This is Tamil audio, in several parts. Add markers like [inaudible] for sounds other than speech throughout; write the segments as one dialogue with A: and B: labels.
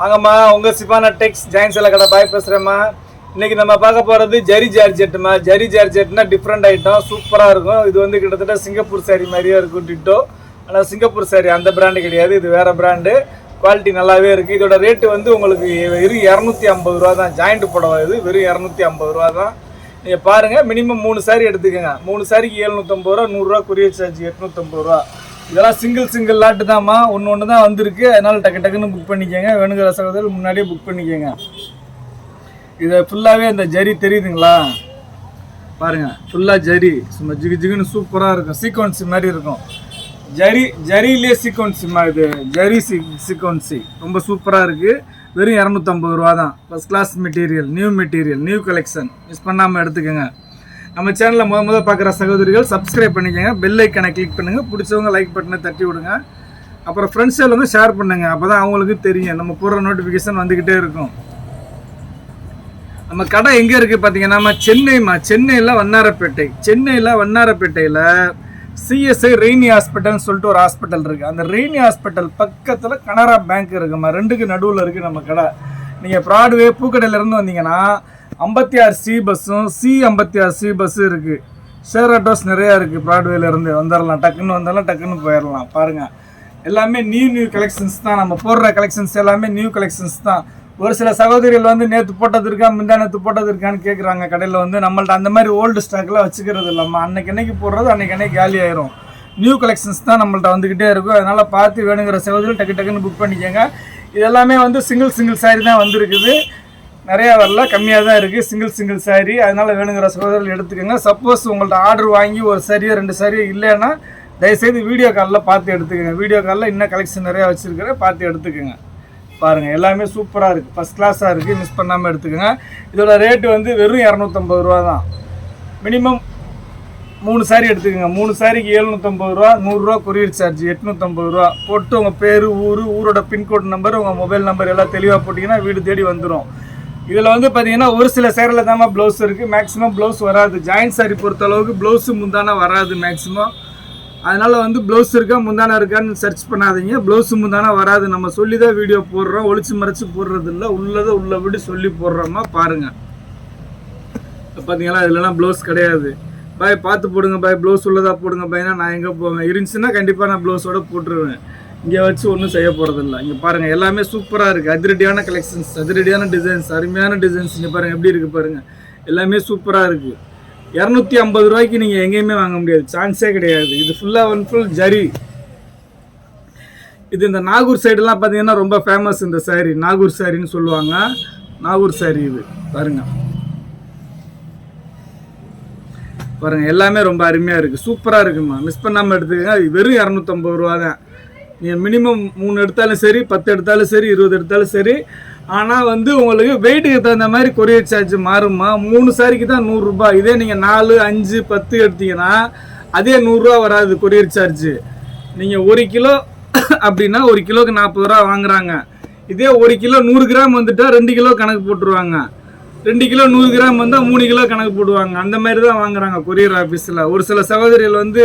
A: வாங்கம்மா உங்கள் சிபானா டெக்ஸ் ஜாயின் சில கடை பாய் பேசுகிறேம்மா இன்னைக்கு நம்ம பார்க்க போகிறது ஜரி ஜார்ஜெட்டுமா. ஜரி ஜார்ஜெட்னா டிஃப்ரெண்ட் ஐட்டம் சூப்பராக இருக்கும். இது வந்து கிட்டத்தட்ட சிங்கப்பூர் saree மாதிரியே இருக்கும் டிட்டோ. ஆனால் சிங்கப்பூர் saree அந்த பிராண்டு கிடையாது. இது வேறு பிராண்டு குவாலிட்டி நல்லாவே இருக்குது இதோட ரேட்டு வந்து உங்களுக்கு வெறும் இரநூத்தி ஐம்பது ரூபா தான். ஜாயிண்ட் புடவை இது வெறும் இரநூத்தி ஐம்பது ரூபா தான். நீங்கள் பாருங்கள் மினிமம் மூணு சாரி எடுத்துக்கோங்க. மூணு சாரிக்கு ஏழ்நூற்றம்பது ரூபா நூறுரூவா குரிய சார்ஜ் எட்நூற்றம்பது ரூபா. இதெல்லாம் சிங்கிள் சிங்கிள் லாட்டு தான்மா ஒன்று ஒன்று தான் வந்திருக்கு. அதனால் டக்கு டக்குன்னு புக் பண்ணிக்கோங்க. வேணுங்கிற சகோதரர் முன்னாடியே புக் பண்ணிக்கோங்க. இதை ஃபுல்லாகவே இந்த ஜரி தெரியுதுங்களா? பாருங்கள் ஃபுல்லாக ஜரி. சும்மா ஜிகு ஜிகுன்னு சூப்பராக இருக்கும். சீக்வன்சி மாதிரி இருக்கும். ஜரி ஜரியிலே சீக்வன்சிம்மா இது? ஜரி சி சீக்வன்சி ரொம்ப சூப்பராக இருக்குது வெறும் இரநூத்தம்பது ரூபா தான். First class material new material new collection miss பண்ணாமல் எடுத்துக்கோங்க. நம்ம சேனலில் முத முத பார்க்குற சகோதரிகள் சப்ஸ்கிரைப் பண்ணிக்கோங்க. பெல் ஐக்கனை கிளிக் பண்ணுங்கள் பிடிச்சவங்க லைக் பட்டனை தட்டி விடுங்க. அப்புறம் ஃப்ரெண்ட்ஸ் வந்து ஷேர் பண்ணுங்கள் அப்போ தான் அவங்களுக்கு தெரியும். நம்ம போடுற நோட்டிஃபிகேஷன் வந்துக்கிட்டே இருக்கும். நம்ம கடை எங்கே இருக்குது பார்த்தீங்கன்னா சென்னைமா சென்னையில் வண்ணாரப்பேட்டை. சென்னையில் வண்ணாரப்பேட்டையில் சிஎஸ்ஐ ரெய்னி ஹாஸ்பிட்டல்னு சொல்லிட்டு ஒரு ஹாஸ்பிட்டல் இருக்குது அந்த ரெய்னி ஹாஸ்பிட்டல் பக்கத்தில் கனரா பேங்க் இருக்குமா ரெண்டுக்கு நடுவில் இருக்குது நம்ம கடை. நீங்கள் ப்ராட்வே பூக்கடையிலேருந்து வந்தீங்கன்னா ஐம்பத்தி ஆறு சி பஸ்ஸும் சி ஐம்பத்தி ஆறு சி பஸ்ஸும் இருக்குது ஷேர் ஆட்டோஸ் நிறையா இருக்குது ப்ராட்வேலேருந்து வந்துடலாம் டக்குன்னு வந்தாலும் டக்குன்னு போயிடலாம் பாருங்கள் எல்லாமே நியூ நியூ கலெக்ஷன்ஸ் தான். நம்ம போடுற கலெக்ஷன்ஸ் எல்லாமே நியூ கலெக்ஷன்ஸ் தான். ஒரு சில சகோதரிகள் வந்து நேற்று போட்டது இருக்கா? முந்தா நேற்று போட்டது இருக்கான்னு கேட்குறாங்க கடையில் வந்து நம்மள்ட்ட அந்த மாதிரி ஓல்டு ஸ்டாக்லாம் வச்சுக்கிறது இல்லாமல் அன்னைக்கு என்னைக்கு போடுறது? அன்னைக்கு அன்னைக்கு காலி ஆயிரும். நியூ கலெக்ஷன்ஸ் தான் நம்மள்ட்ட வந்துக்கிட்டே இருக்கும். அதனால் பார்த்து வேணுங்கிற சகோதரி டக்கு டக்குன்னு புக் பண்ணிக்கோங்க. இது எல்லாமே வந்து சிங்கிள் சிங்கிள் சாரி தான் வந்திருக்குது. நிறையா வரல கம்மியாக தான் இருக்குது சிங்கிள் சிங்கிள் saree. அதனால் வேணுங்கிற சகோதரர்கள் எடுத்துக்கோங்க. சப்போஸ் உங்கள்கிட்ட ஆர்டர் வாங்கி ஒரு சரியோ ரெண்டு சாரியோ இல்லைன்னா தயவுசெய்து வீடியோ காலில் பார்த்து எடுத்துக்கோங்க. வீடியோ காலில் இன்னும் கலெக்ஷன் நிறையா வச்சுருக்கிறேன். பார்த்து எடுத்துக்கோங்க. பாருங்கள் எல்லாமே சூப்பராக இருக்குது ஃபஸ்ட் கிளாஸாக இருக்குது மிஸ் பண்ணாமல் எடுத்துக்கோங்க. இதோட ரேட்டு வந்து வெறும் இரநூத்தம்பது ரூபா தான். மினிமம் மூணு சாரி எடுத்துக்கோங்க. மூணு சாரிக்கு எழுநூற்றம்பது ரூபா நூறுரூவா கொரியர் சார்ஜ் எட்நூற்றம்பது ரூபா. போட்டு உங்கள் பேர் ஊர் ஊரோட பின்கோட் நம்பர் உங்கள் மொபைல் நம்பர் எல்லாம் தெளிவாக போட்டிங்கன்னா வீடு தேடி வந்துடும் இதில் வந்து பார்த்தீங்கன்னா ஒரு சில சேரில் தான் ப்ளவுஸ் இருக்குது மேக்ஸிமம் ப்ளவுஸ் வராது. ஜாயின் சாரி பொறுத்த அளவுக்கு ப்ளவுஸு முந்தானா வராது மேக்ஸிமம் அதனால் வந்து ப்ளவுஸ் இருக்கா முந்தானா இருக்கான்னு சர்ச் பண்ணாதீங்க. ப்ளவுஸு முந்தானா வராது. நம்ம சொல்லி தான் வீடியோ போடுறோம். ஒழிச்சு மறைச்சு போடுறது இல்லை உள்ளதை உள்ளபடி சொல்லி போடுறோமா பாருங்கள் பார்த்தீங்களா இதுலலாம் ப்ளவுஸ் கிடையாது. பாய் பார்த்து போடுங்க பாய். ப்ளவுஸ் உள்ளதாக போடுங்க பாய்னா நான் எங்கே போவேன்? இருந்துச்சுன்னா கண்டிப்பாக நான் ப்ளவுஸோட போட்டுருவேன். இங்கே வச்சு ஒன்றும் செய்ய போகிறதில்ல இங்கே பாருங்கள் எல்லாமே சூப்பராக இருக்குது அதிரடியான கலெக்ஷன்ஸ் அதிரடியான டிசைன்ஸ் அருமையான டிசைன்ஸ் இங்கே பாருங்கள் எப்படி இருக்குது பாருங்கள் எல்லாமே சூப்பராக இருக்குது இரநூத்தி ஐம்பது ரூபாய்க்கு நீங்கள் எங்கேயுமே வாங்க முடியாது. சான்ஸே கிடையாது. இது ஃபுல்லாக ஒன் ஃபுல் ஜரி இது இந்த நாகூர் சைடெலாம் பார்த்தீங்கன்னா ரொம்ப ஃபேமஸ் இந்த saree. நாகூர் சாரின்னு சொல்லுவாங்க. நாகூர் saree இது. பாருங்கள் பாருங்கள் எல்லாமே ரொம்ப அருமையாக இருக்குது சூப்பராக இருக்குமா. மிஸ் பண்ணாமல் எடுத்துக்கங்க. வெறும் இரநூத்தம்பது ரூபா தான் நீங்கள் மினிமம் மூணு எடுத்தாலும் சரி பத்து எடுத்தாலும் சரி இருபது எடுத்தாலும் சரி. ஆனால் வந்து உங்களுக்கு வெயிட்டுக்கு தகுந்த மாதிரி கொரியர் சார்ஜ் மாறுமா மூணு சாரிக்கு தான் நூறுரூபா இதே நீங்கள் நாலு அஞ்சு பத்து எடுத்தீங்கன்னா அதே நூறுரூவா வராது கொரியர் சார்ஜ் நீங்கள் ஒரு கிலோ [coughs] அப்படின்னா ஒரு கிலோக்கு நாற்பது ரூபா வாங்குறாங்க. இதே ஒரு கிலோ நூறு கிராம் வந்துட்டால் ரெண்டு கிலோ கணக்கு போட்டுருவாங்க. ரெண்டு கிலோ நூறு கிராம் வந்தால் மூணு கிலோ கணக்கு போடுவாங்க. அந்த மாதிரி தான் வாங்குறாங்க கொரியர் ஆஃபீஸில் ஒரு சில சகோதரிகள் வந்து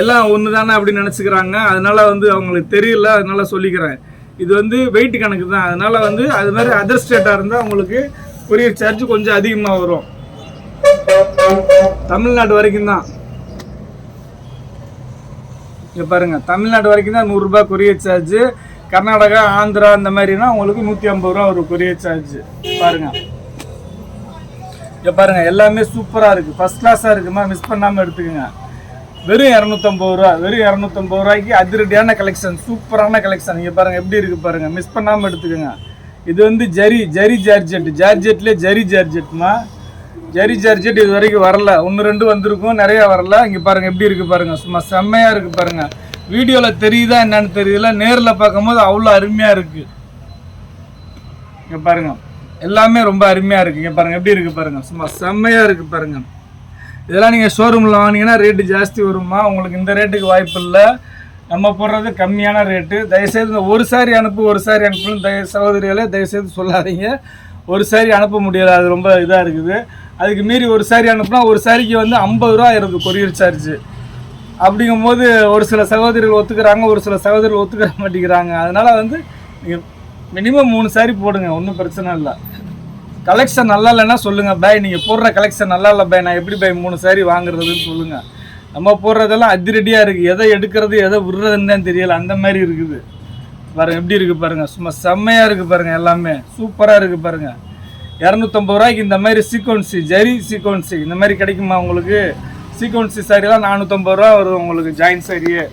A: எல்லாம் ஒன்று தானே அப்படின்னு நினச்சிக்கிறாங்க. அதனால வந்து அவங்களுக்கு தெரியல. அதனால சொல்லிக்கிறேன். இது வந்து வெயிட் கணக்கு தான். அதனால வந்து அது மாதிரி அதர் ஸ்டேட்டாக இருந்தால் உங்களுக்கு கொரியர் சார்ஜ் கொஞ்சம் அதிகமாக வரும். தமிழ்நாடு வரைக்கும் தான். இங்கே பாருங்க. தமிழ்நாடு வரைக்கும் தான் நூறுரூபா கொரியர் சார்ஜ் கர்நாடகா ஆந்திரா அந்த மாதிரினா உங்களுக்கு நூற்றி ஐம்பது ரூபா ஒரு கொரியர் சார்ஜ் பாருங்கள் இங்கே பாருங்கள் எல்லாமே சூப்பராக இருக்குது ஃபஸ்ட் கிளாஸாக இருக்குமா மிஸ் பண்ணாமல் எடுத்துக்கோங்க. வெறும் இரநூத்தம்பது ரூபா வெறும் இரநூத்தம்பது ரூபாய்க்கு அதிரடியான கலெக்ஷன் சூப்பரான கலெக்ஷன் இங்கே பாருங்கள் எப்படி இருக்குது பாருங்கள் மிஸ் பண்ணாமல் எடுத்துக்கோங்க. இது வந்து ஜரி ஜரி ஜார்ஜெட். ஜார்ஜெட்லேயே ஜரி ஜார்ஜெட்மா ஜரி ஜார்ஜெட் இது வரைக்கும் வரல. ஒன்று ரெண்டு வந்திருக்கும் நிறையா வரல. இங்கே பாருங்கள் எப்படி இருக்குது பாருங்கள் சும்மா செம்மையாக இருக்குது பாருங்கள் வீடியோவில் தெரியுதா என்னன்னு தெரியல. நேரில் பார்க்கும்போது அவ்வளோ அருமையாக இருக்குது இங்கே பாருங்க. எல்லாமே ரொம்ப அருமையாக இருக்குங்க பாருங்கள் எப்படி இருக்குது பாருங்கள் சும்மா செம்மையாக இருக்குது பாருங்கள் இதெல்லாம் நீங்கள் ஷோரூமில் வாங்கினீங்கன்னா ரேட்டு ஜாஸ்தி வருமா உங்களுக்கு இந்த ரேட்டுக்கு வாய்ப்பு இல்லை. நம்ம போடுறது கம்மியான ரேட்டு தயவுசெய்து இந்த ஒரு சாரி அனுப்பு ஒரு சாரி அனுப்புன்னு தய சகோதரிகளே தயவுசெய்து சொல்லாதீங்க. ஒரு சாரி அனுப்ப முடியாது அது ரொம்ப இதாக இருக்குது. அதுக்கு மீறி ஒரு சாரி அனுப்புனா ஒரு சாரிக்கு வந்து ஐம்பது ரூபா இருக்குது கொரியர் சார்ஜ் அப்படிங்கும்போது ஒரு சில சகோதரிகள் ஒத்துக்கிறாங்க ஒரு சில சகோதரிகள் ஒத்துக்க மாட்டேங்கிறாங்க. அதனால் வந்து நீங்கள் மினிமம் மூணு சாரி போடுங்க. ஒன்றும் பிரச்சனை இல்லை. கலெக்ஷன் நல்லா இல்லைன்னா சொல்லுங்கள் பாய் நீங்கள் போடுற கலெக்ஷன் நல்லா இல்லை பாய். நான் எப்படி பாய் மூணு சாரி வாங்குறதுன்னு சொல்லுங்கள் நம்ம போடுறதெல்லாம் அதிரடியாக இருக்குது எதை எடுக்கிறது எதை விடுறதுன்னு தான் தெரியல. அந்த மாதிரி இருக்குது. பாருங்க எப்படி இருக்குது பாருங்க. சும்மா செம்மையாக இருக்குது பாருங்கள் எல்லாமே. சூப்பராக இருக்குது பாருங்கள் இரநூத்தம்பது ரூபாய்க்கு இந்த மாதிரி சீக்வன்சி ஜரி சீக்வன்சி இந்த மாதிரி கிடைக்குமா உங்களுக்கு? சீக்வன்சி சாரியெல்லாம் நானூற்றம்பது ரூபா வரும் உங்களுக்கு ஜாயின் சாரியே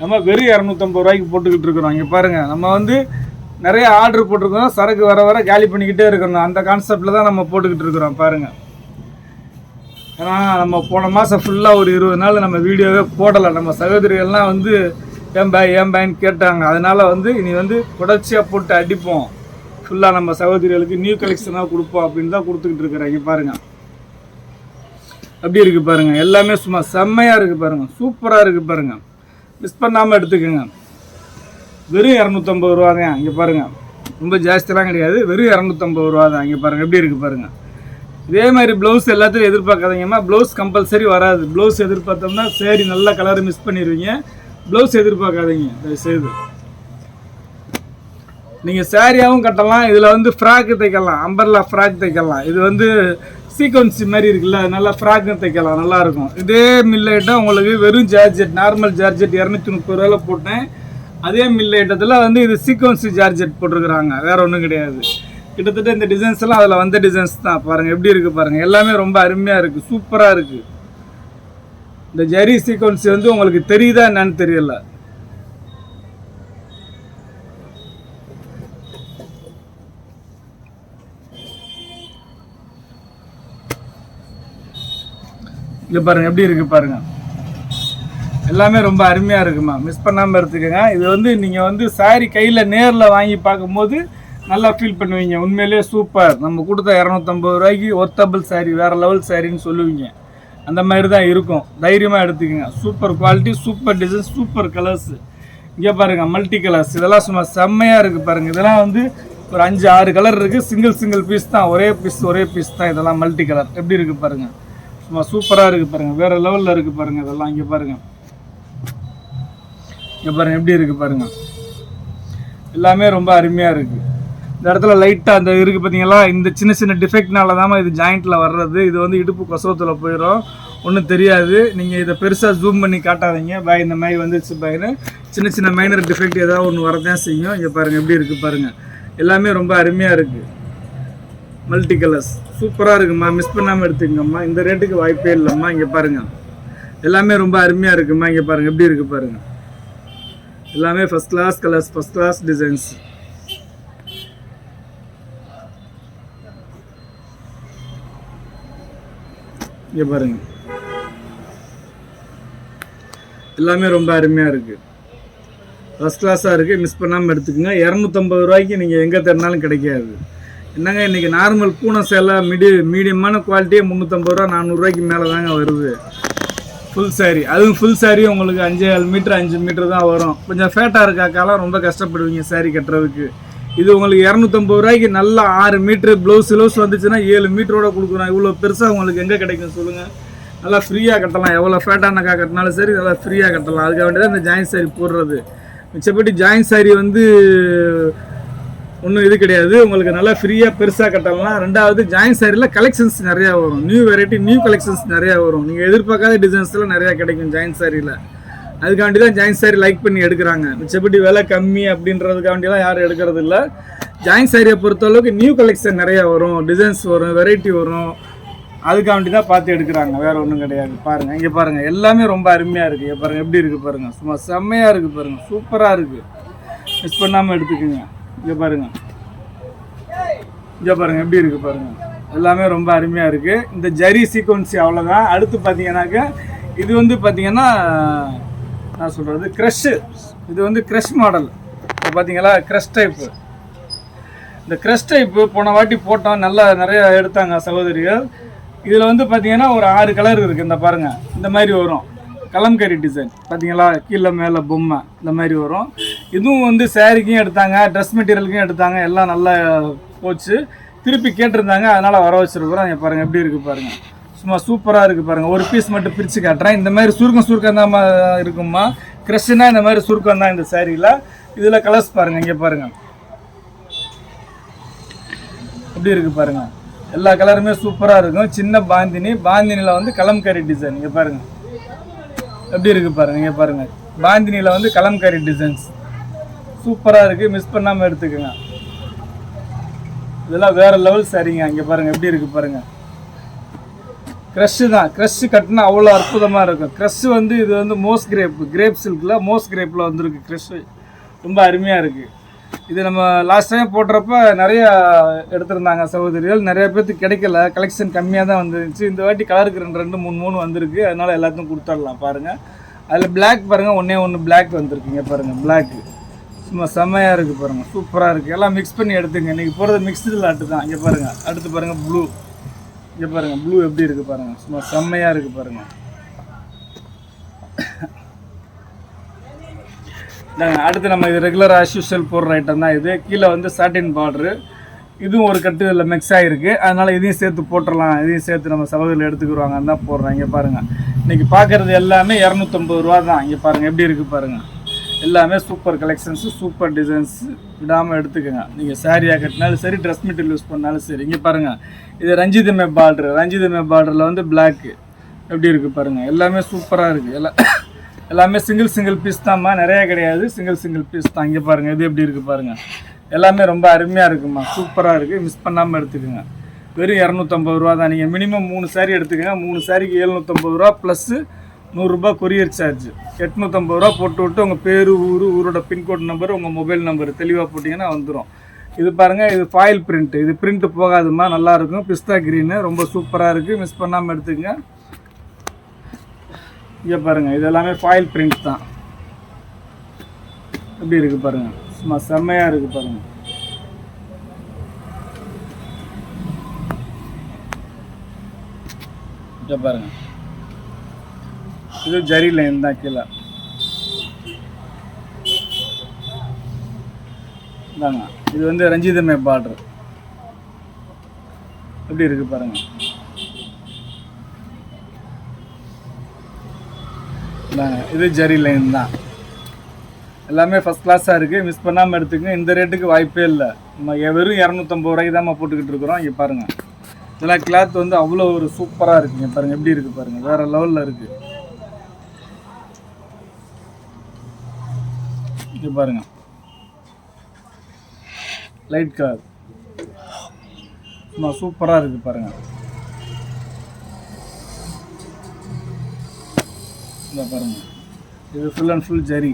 A: நம்ம வெறும் இரநூத்தம்பது ரூபாய்க்கு போட்டுக்கிட்டு இருக்கிறோம். இங்கே பாருங்கள் நம்ம வந்து நிறைய ஆர்டர் போட்டிருக்கோம். சரக்கு வர வர காலி பண்ணிக்கிட்டே இருக்கணும் அந்த கான்செப்டில் தான் நம்ம போட்டுக்கிட்டு இருக்கிறோம். பாருங்கள் ஏன்னா நம்ம போன மாதம் ஃபுல்லாக ஒரு இருபது நாள் நம்ம வீடியோவே போடலை. நம்ம சகோதரிகள்லாம் வந்து ஏன் பாய் ஏன் பாய்ன்னு கேட்டாங்க. அதனால் வந்து இனி வந்து தொடர்ச்சியாக போட்டு அடிப்போம். ஃபுல்லாக நம்ம சகோதரிகளுக்கு நியூ கலெக்ஷனாக கொடுப்போம். அப்படின்னு தான் கொடுத்துக்கிட்டு இருக்கிறாங்க. பாருங்கள் அப்படி இருக்குது பாருங்க. எல்லாமே சும்மா செம்மையாக இருக்குது பாருங்கள் சூப்பராக இருக்குது பாருங்கள் மிஸ் பண்ணாமல் எடுத்துக்கோங்க. வெறும் இரநூத்தம்பது ரூபா தான். இங்கே பாருங்க. ரொம்ப ஜாஸ்தியெல்லாம் கிடையாது. வெறும் இரநூத்தம்பது ரூபா தான். இங்கே பாருங்கள் எப்படி இருக்குது பாருங்கள் இதே மாதிரி ப்ளவுஸ் எல்லாத்தையும் எதிர்பார்க்காதீங்கம்மா. ப்ளவுஸ் கம்பல்சரி வராது. ப்ளவுஸ் எதிர்பார்த்தோம்னா சரி நல்ல கலர் மிஸ் பண்ணிடுவீங்க ப்ளவுஸ் எதிர்பார்க்காதீங்க. தயவு செய்து நீங்கள் சேரீயாகவும் கட்டலாம். இதில் வந்து ஃப்ராக்கு தைக்கலாம். அம்பர்லா ஃப்ராக் தைக்கலாம். இது வந்து சீக்வன்சி மாதிரி இருக்குல்ல. நல்லா ஃப்ராக்கும் தைக்கலாம். நல்லாயிருக்கும் இதே மில்லைட்டாக உங்களுக்கு வெறும் ஜார்ஜெட் நார்மல் ஜார்ஜெட் இரநூத்தி முப்பது ரூபாயில் போட்டேன். அதே மில்லேட்டத்தில் வந்து இது சீக்வன்சி ஜார்ஜெட் போட்டிருக்கிறாங்க. வேறு ஒன்றும் கிடையாது. கிட்டத்தட்ட இந்த டிசைன்ஸ் எல்லாம் அதில் வந்த டிசைன்ஸ் தான். பாருங்கள் எப்படி இருக்குது பாருங்கள் எல்லாமே ரொம்ப அருமையாக இருக்குது சூப்பராக இருக்குது இந்த ஜரி சீக்வன்ஸ் வந்து உங்களுக்கு தெரியுதா என்னன்னு தெரியல. இங்கே பாருங்கள் எப்படி இருக்குது பாருங்கள் எல்லாமே ரொம்ப அருமையா இருக்குமா? மிஸ் பண்ணாம எடுத்துக்கோங்க இது வந்து நீங்க வந்து சாரி கையில நேர்ல வாங்கி பார்க்கும்போது நல்லா ஃபீல் பண்ணுவீங்க. உண்மையிலேயே சூப்பர் நம்ம கொடுத்த இரநூத்தம்பது ரூபாய்க்கு ஒர்த்தபிள் சாரி வேற லெவல் சாரின்னு சொல்லுவீங்க. அந்த மாதிரி தான் இருக்கும். தைரியமாக எடுத்துக்கோங்க. Super quality super design super colours இங்கே பாருங்க மல்டி கலர்ஸ் இதெல்லாம் சும்மா செம்மையாக இருக்குது பாருங்கள் இதெல்லாம் வந்து ஒரு அஞ்சு ஆறு கலர் இருக்குது சிங்கிள் சிங்கிள் பீஸ் தான். ஒரே பீஸ் ஒரே பீஸ் தான் இதெல்லாம் மல்டி கலர் எப்படி இருக்குது பாருங்கள் சும்மா சூப்பராக இருக்குது பாருங்கள் வேறு லெவலில் இருக்குது பாருங்க. இதெல்லாம் இங்கே பாருங்கள் இங்கே பாருங்கள் எப்படி இருக்குது பாருங்கள் எல்லாமே ரொம்ப அருமையாக இருக்குது இந்த இடத்துல லைட்டாக அந்த இருக்குது பார்த்தீங்களா இந்த சின்ன சின்ன டிஃபெக்ட்னால தான் இது ஜாயிண்ட்டில் வர்றது. இது வந்து இடுப்பு கொசவத்தில் போயிடும் ஒன்றும் தெரியாது. நீங்கள் இதை பெருசாக ஜூம் பண்ணி காட்டாதீங்க. பாய் இந்த மாதிரி வந்துருச்சு பாய்னு சின்ன சின்ன மைனர் டிஃபெக்ட் ஏதாவது ஒன்று வரதான் செய்யும். இங்கே பாருங்கள் எப்படி இருக்குது பாருங்கள் எல்லாமே ரொம்ப அருமையாக இருக்குது மல்டி கலர்ஸ் சூப்பராக இருக்குமா? மிஸ் பண்ணாமல் எடுத்துக்கங்கம்மா. இந்த ரேட்டுக்கு வாய்ப்பே இல்லைம்மா. இங்கே பாருங்கள் எல்லாமே ரொம்ப அருமையாக இருக்குமா? இங்கே பாருங்கள் எப்படி இருக்குது பாருங்கள் எல்லாமே first class colours first class designs இங்கே பாருங்க. எல்லாமே ரொம்ப அருமையாக இருக்குது ஃபஸ்ட் கிளாஸாக இருக்குது மிஸ் பண்ணாமல் எடுத்துக்கோங்க. இரநூத்தம்பது ரூபாய்க்கு நீங்கள் எங்கே தரனாலும் கிடைக்காது. என்னங்க இன்றைக்கி நார்மல் பூனை சேலை மிடி மீடியமான குவாலிட்டியே முந்நூற்றம்பது ரூபா நானூறுரூவாய்க்கு மேலே தாங்க வருது. ஃபுல் சாரி அதுவும் ஃபுல் சாரி உங்களுக்கு அஞ்சு ஏழு மீட்ரு அஞ்சு மீட்டர் தான் வரும். கொஞ்சம் ஃபேட்டாக இருக்காக்காலாம் ரொம்ப கஷ்டப்படுவீங்க சாரி கட்டுறதுக்கு. இது உங்களுக்கு இரநூத்தம்பது ரூபாய்க்கு நல்லா ஆறு மீட்ரு ப்ளவுஸ் க்ளவுஸ் வந்துச்சுன்னா ஏழு மீட்டரோட கொடுக்குறோம். இவ்வளோ பெருசாக உங்களுக்கு எங்கே கிடைக்கும் சொல்லுங்கள் நல்லா ஃப்ரீயாக கட்டலாம். எவ்வளோ ஃபேட்டானக்கா கட்டினாலும் சரி நல்லா ஃப்ரீயாக கட்டலாம். அதுக்காக வேண்டியதான் இந்த ஜாயின் சாரி போடுறது. மிச்சப்படி ஜாயின் சாரி வந்து ஒன்றும் இது கிடையாது. உங்களுக்கு நல்லா ஃப்ரீயாக பெருசாக கட்டலாம். ரெண்டாவது ஜாயின் சாரியில் கலெக்ஷன்ஸ் நிறையா வரும். நியூ வெரைட்டி நியூ கலெக்ஷன்ஸ் நிறையா வரும். நீங்கள் எதிர்பார்க்காத டிசைன்ஸ்லாம் நிறையா கிடைக்கும் ஜாயின் சாரியில் அதுக்காண்டி தான் ஜாயின் சாரி லைக் பண்ணி எடுக்கிறாங்க. மிச்சப்படி விலை கம்மி அப்படின்றதுக்காண்டிலாம் யாரும் எடுக்கிறது இல்லை. ஜாயின் சாரியை பொறுத்தளவுக்கு நியூ கலெக்ஷன் நிறையா வரும். டிசைன்ஸ் வரும் வெரைட்டி வரும். அதுக்காண்டி தான் பார்த்து எடுக்கிறாங்க. வேறு ஒன்றும் கிடையாது. பாருங்கள் இங்கே பாருங்கள் எல்லாமே ரொம்ப அருமையாக இருக்குது பாருங்கள் எப்படி இருக்குது பாருங்கள் சும்மா செம்மையாக இருக்குது பாருங்கள் சூப்பராக இருக்குது மிஸ் பண்ணாமல் எடுத்துக்கோங்க. இங்கே பாருங்க. இங்கே பாருங்க எப்படி இருக்குது பாருங்கள் எல்லாமே ரொம்ப அருமையாக இருக்குது இந்த ஜரி சீக்வன்சி அவ்வளோதான் அடுத்து பார்த்தீங்கன்னாக்க இது வந்து பார்த்தீங்கன்னா நான் சொல்கிறது க்ரஷ்ஷு இது வந்து க்ரஷ் மாடல் இப்போ பார்த்தீங்களா க்ரஷ் டைப்பு இந்த க்ரஷ் டைப்பு போன வாட்டி போட்டோம். நல்லா நிறைய எடுத்தாங்க சகோதரிகள். இதில் வந்து பார்த்தீங்கன்னா ஒரு ஆறு கலர் இருக்குது இந்த பாருங்கள் இந்த மாதிரி வரும். கலம்கரி டிசைன் பார்த்தீங்களா கீழே மேலே பொம்மை இந்த மாதிரி வரும். இதுவும் வந்து சாரிக்கும் எடுத்தாங்க ட்ரெஸ் மெட்டீரியலுக்கும் எடுத்தாங்க எல்லாம் நல்லா போச்சு. திருப்பி கேட்டிருந்தாங்க அதனால் வர வச்சுருக்குறோம். இங்க பாருங்கள் எப்படி இருக்குது பாருங்கள் சும்மா சூப்பராக இருக்குது பாருங்கள் ஒரு பீஸ் மட்டும் பிரித்து காட்டுறேன். இந்த மாதிரி சுருக்கம் சுருக்கம் தான் இருக்குமா க்ரஷ்னா இந்த மாதிரி சுருக்கம் தான் இந்த சாரியில் இதில் கலர்ஸ் பாருங்கள் இங்கே பாருங்கள் எப்படி இருக்குது பாருங்க. எல்லா கலருமே சூப்பராக இருக்கும். சின்ன பாந்தினி. பாந்தினியில் வந்து கலம்கரி டிசைன் இங்கே பாருங்கள் எப்படி இருக்கு பாருங்க இங்கே பாருங்க. பாந்தினியில் வந்து கலம்காரி டிசைன்ஸ் சூப்பராக இருக்கு மிஸ் பண்ணாமல் எடுத்துக்கோங்க. இதெல்லாம் வேற லெவல் சரிங்க. இங்கே பாருங்க எப்படி இருக்கு பாருங்க. க்ரஷ் தான். க்ரஷ் கட்டினா அவ்வளோ அற்புதமாக இருக்கும். க்ரஷ் வந்து இது வந்து மோஸ் கிரேப் கிரேப் சில்கில் மோஸ் கிரேப்பில் வந்திருக்கு க்ரஷ் ரொம்ப அருமையாக இருக்குது இது நம்ம லாஸ்ட் டைம் போடுறப்ப நிறைய எடுத்திருந்தாங்க சகோதரிகள். நிறைய பேர்த்துக்கு கிடைக்கல. கலெக்ஷன் கம்மியாக தான் வந்துருந்துச்சு. இந்த வாட்டி கலருக்கு ரெண்டு ரெண்டு மூணு மூணு வந்திருக்கு. அதனால எல்லாத்தையும் கொடுத்துடலாம் பாருங்கள் அதில் பிளாக் பாருங்கள் ஒன்றே ஒன்று பிளாக் வந்திருக்குங்க பாருங்கள் பிளாக்கு சும்மா செம்மையாக இருக்குது பாருங்கள் சூப்பராக இருக்குது எல்லாம் மிக்ஸ் பண்ணி எடுத்துங்க. இன்றைக்கி போகிறது மிக்ஸ்டு லாட்டு தான். இங்கே பாருங்கள் அடுத்து பாருங்கள் ப்ளூ இங்கே பாருங்கள் ப்ளூ எப்படி இருக்குது பாருங்கள் சும்மா செம்மையாக இருக்குது பாருங்கள் அடுத்து நம்ம இது ரெகுலராக ஆஸ் போடுற ஐட்டம் தான் இது. கீழே வந்து சாட்டின் பார்டரு இதுவும் ஒரு கட்டு இதில் மிக்ஸ் ஆகிருக்கு அதனால் இதையும் சேர்த்து போட்டுடலாம் இதையும் சேர்த்து நம்ம சகோதரில் எடுத்துக்கிடுவாங்கன்னு தான் போடுறேன் இங்கே பாருங்கள் இன்றைக்கி பார்க்குறது எல்லாமே இரநூத்தம்பது ரூபா தான். இங்கே பாருங்கள் எப்படி இருக்குது பாருங்கள் எல்லாமே சூப்பர் கலெக்ஷன்ஸு சூப்பர் டிசைன்ஸ் விடாமல் எடுத்துக்கோங்க. நீங்கள் சாரியாக கட்டினாலும் சரி ட்ரெஸ் மெட்டீரியல் யூஸ் பண்ணாலும் சரி. இங்கே பாருங்கள் இது ரஞ்சிதமே பார்டர் ரஞ்சிதமே பார்டரில் வந்து பிளாக்கு எப்படி இருக்குது பாருங்கள் எல்லாமே சூப்பராக இருக்குது எல்லாம் எல்லாமே சிங்கிள் சிங்கிள் பீஸ் தான்மா. நிறைய கிடையாது. சிங்கிள் சிங்கிள் பீஸ் தான். இங்கே பாருங்கள் இது எப்படி இருக்குது பாருங்கள் எல்லாமே ரொம்ப அருமையாக இருக்குமா. சூப்பராக இருக்குது மிஸ் பண்ணாமல் எடுத்துக்கோங்க. வெறும் இரநூத்தம்பது ரூபா தான். நீங்கள் மினிமம் மூணு சாரி எடுத்துக்கோங்க. மூணு சாரிக்கு எழுநூற்றம்பது ரூபா ப்ளஸ்ஸு நூறுரூபா கொரியர் சார்ஜ் எட்நூற்றம்பது ரூபா போட்டு விட்டு உங்கள் பேர் ஊர் ஊரோட பின்கோட் நம்பர் உங்கள் மொபைல் நம்பர் தெளிவாக போட்டிங்கன்னா வந்துடும் இது பாருங்கள் இது ஃபாயில் பிரிண்ட்டு இது பிரிண்ட்டு போகாதுமா. நல்லாயிருக்கும் பிஸ்தா க்ரீனு ரொம்ப சூப்பராக இருக்குது மிஸ் பண்ணாமல் எடுத்துக்கங்க. இங்கே பாருங்கள் இது எல்லாமே ஃபாயில் பிரிண்ட் தான். எப்படி இருக்குது பாருங்கள் சும்மா செம்மையாக இருக்குது பாருங்கள் இங்கே பாருங்கள் இது ஜரி லைன் தான் கீழே. இந்தாங்க இது வந்து ரஞ்சிதமே பார்டர் எப்படி இருக்குது பாருங்கள் இந்தாங்க இது ஜெரி லைன் தான். எல்லாமே ஃபஸ்ட் கிளாஸாக இருக்குது மிஸ் பண்ணாமல் எடுத்துக்கங்க. இந்த ரேட்டுக்கு வாய்ப்பே இல்லை. நம்ம வெறும் இரநூத்தம்பது ரூபாய்க்கு தான் போட்டுக்கிட்டு இருக்கிறோம். இங்கே பாருங்கள் இதெல்லாம் கிளாத் வந்து அவ்வளோ ஒரு சூப்பராக இருக்குங்க. பாருங்கள் எப்படி இருக்குது பாருங்கள் வேறு லெவலில் இருக்குது இது பாருங்கள் லைட் கலர் சும்மா சூப்பராக இருக்குது பாருங்கள் இந்த பாருங்கள் இது ஃபுல் அண்ட் ஃபுல் ஜரி.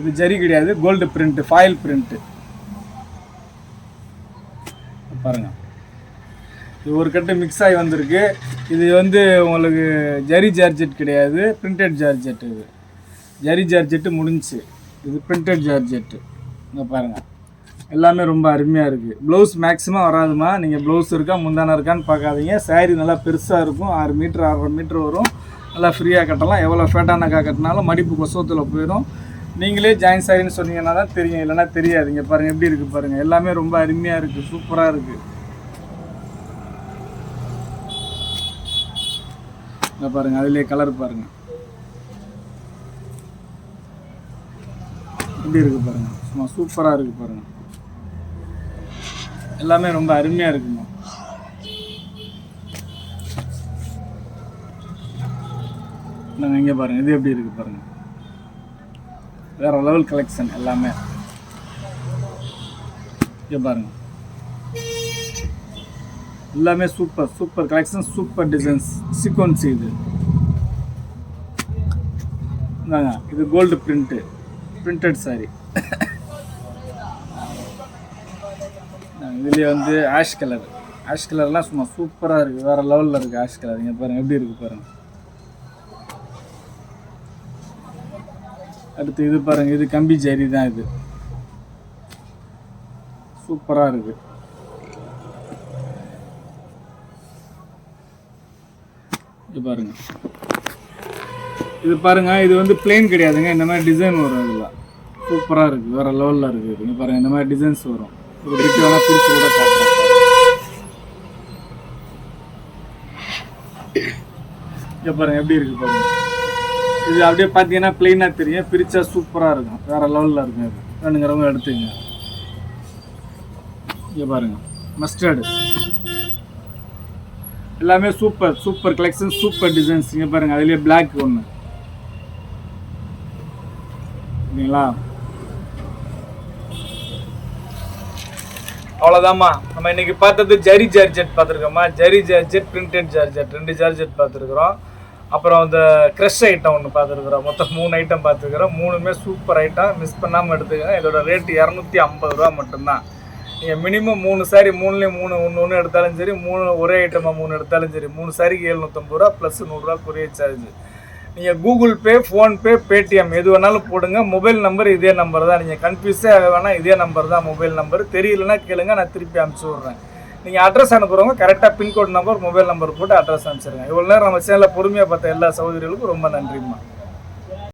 A: இது ஜரி கிடையாது கோல்டு பிரிண்ட்டு ஃபாயில் பிரிண்ட்டு பாருங்கள் இது ஒரு கட்டு மிக்ஸ் ஆகி வந்திருக்கு. இது வந்து உங்களுக்கு ஜரி ஜார்ஜெட் கிடையாது பிரிண்டட் ஜார்ஜெட் இது. ஜரி ஜார்ஜெட்டு முடிஞ்சுச்சு. இது பிரிண்டட் ஜார்ஜெட்டு. இங்கே பாருங்கள் எல்லாமே ரொம்ப அருமையாக இருக்குது ப்ளவுஸ் மேக்ஸிமம் வராதுமா? நீங்கள் ப்ளவுஸ் இருக்கா முந்தானம் இருக்கான்னு பார்க்காதீங்க. Saree நல்லா பெருசாக இருக்கும். ஆறு மீட்ரு ஆறரை மீட்ரு வரும். நல்லா ஃப்ரீயாக கட்டலாம். எவ்வளோ ஃபேட்டானக்கா கட்டினாலும் மடிப்பு கொசவத்தில் போயிடும். நீங்களே ஜாயின் சாரின்னு சொன்னீங்கன்னா தான் தெரியும். இல்லைன்னா தெரியாது இங்கே பாருங்கள் எப்படி இருக்குது பாருங்கள் எல்லாமே ரொம்ப அருமையாக இருக்குது சூப்பராக இருக்குது இங்கே பாருங்கள் அதிலே கலர் பாருங்கள் எப்படி இருக்குது பாருங்கள் சும்மா சூப்பராக இருக்குது பாருங்கள் எல்லாமே ரொம்ப அருமையாக இருக்குமா? நாங்கள் இங்கே பாருங்கள் இது எப்படி இருக்குது பாருங்கள் வேற லெவல் கலெக்ஷன் எல்லாமே. இங்கே பாருங்கள் எல்லாமே super super collection super designs sequins இது. இந்தாங்க இது கோல்டு பிரிண்ட்டு பிரிண்டட் சாரி இதுலேயே வந்து ஆஷ் கலர் ஆஷ் கலர்லாம் சும்மா சூப்பராக இருக்குது வேறு லெவலில் இருக்குது ஆஷ் கலர் இங்கே பாருங்கள் எப்படி இருக்குது பாருங்கள் அடுத்து இது பாருங்கள் இது கம்பி ஜரி தான் இது. சூப்பராக இருக்குது இது பாருங்க. இது பாருங்க இது வந்து பிளேன் கிடையாதுங்க. இந்த மாதிரி டிசைன் வரும் இதில். சூப்பராக இருக்குது வேறு லெவலில் இருக்குது இங்கே பாருங்கள் இந்த மாதிரி டிசைன்ஸ் வரும். ஒரு பிட்டு வேணால் பிரித்து கூட காட்டுறேன் இங்கே பாருங்க எப்படி இருக்குது பாருங்க. இது அப்படியே பார்த்தீங்கன்னா பிளெயினாக தெரியும். பிரித்தா சூப்பராக இருக்கும். வேறு லெவலில் இருக்கும் இது. வேணுங்கிறவங்க எடுத்துங்க. இங்கே பாருங்க. மஸ்டர்டு எல்லாமே super super collection super designs இங்கே பாருங்க அதுலேயே பிளாக் ஒன்று சரிங்களா? அவ்வளோதாம்மா நம்ம இன்னைக்கு பார்த்தது ஜரி ஜார்ஜெட் பார்த்துருக்கோம்மா. ஜரி ஜார்ஜெட் பிரிண்டட் ஜார்ஜெட் ரெண்டு ஜார்ஜெட் பார்த்துருக்குறோம். அப்புறம் இந்த க்ரெஷ் ஐட்டம் ஒன்று பார்த்துருக்குறோம். மொத்தம் மூணு ஐட்டம் பார்த்துருக்குறோம். மூணுமே சூப்பர் ஐட்டம் மிஸ் பண்ணாமல் எடுத்துக்கோங்க. இதோட ரேட்டு இரநூத்தி ஐம்பது ரூபா மட்டும்தான். நீங்கள் மினிமம் மூணு சாரி மூணுலேயும் மூணு ஒன்று ஒன்று எடுத்தாலும் சரி மூணு ஒரே ஐட்டமாக மூணு எடுத்தாலும் சரி மூணு சாரிக்கு எழுநூற்றம்பது ரூபா ப்ளஸ் நூறுரூவா கொரியர் சார்ஜ் நீங்கள் கூகுள் பே ஃபோன்பே பேடிஎம் எது வேணாலும் போடுங்க. மொபைல் நம்பர் இதே நம்பர் தான். நீங்கள் கன்ஃபியூஸே ஆக இதே நம்பர் தான் மொபைல் நம்பர். தெரியலனா கேளுங்க நான் திருப்பி அனுப்பிச்சி விட்றேன். நீங்கள் அட்ரஸ் அனுப்புகிறவங்க கரெக்டாக pin code number mobile number போட்டு அட்ரஸ் அனுப்பிச்சிருங்க. இவ்வளோ நேரம் நம்ம சேனலில் பொறுமையாக பார்த்த எல்லா சகோதரிகளுக்கும் ரொம்ப நன்றிம்மா.